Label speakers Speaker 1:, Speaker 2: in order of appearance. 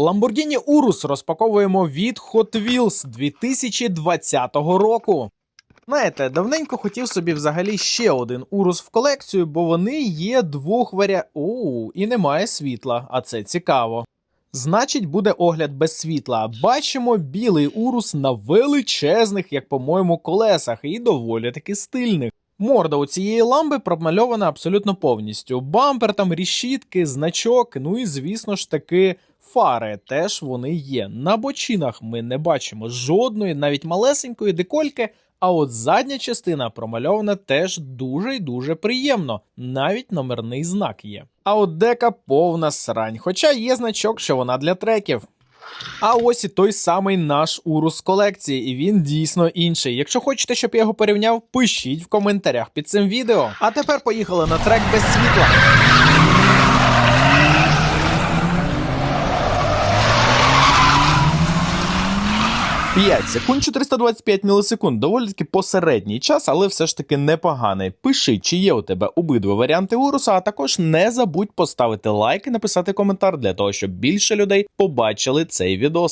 Speaker 1: Lamborghini Urus розпаковуємо від Hot Wheels 2020 року. Знаєте, давненько хотів собі взагалі ще один Урус в колекцію, бо вони є двох варіа... Оу, і немає світла, а це цікаво. Значить, буде огляд без світла. Бачимо білий урус на величезних, як по-моєму, колесах, і доволі таки стильних. Морда у цієї ламби промальована абсолютно повністю. Бампер там рішітки, значок, ну і звісно ж таки фари теж вони є. На бочинах ми не бачимо жодної, навіть малесенької декольки. А от задня частина промальована теж дуже й дуже приємно, навіть номерний знак є. А от дека повна срань, хоча є значок, що вона для треків. А ось і той самий наш урус колекції, і він дійсно інший. Якщо хочете, щоб я його порівняв, пишіть в коментарях під цим відео. А тепер поїхали на трек без світла. 5 секунд 425 мілісекунд. Доволі таки посередній час, але все ж таки непоганий. Пиши, чи є у тебе обидва варіанти уруса, а також не забудь поставити лайк і написати коментар для того, щоб більше людей побачили цей відос.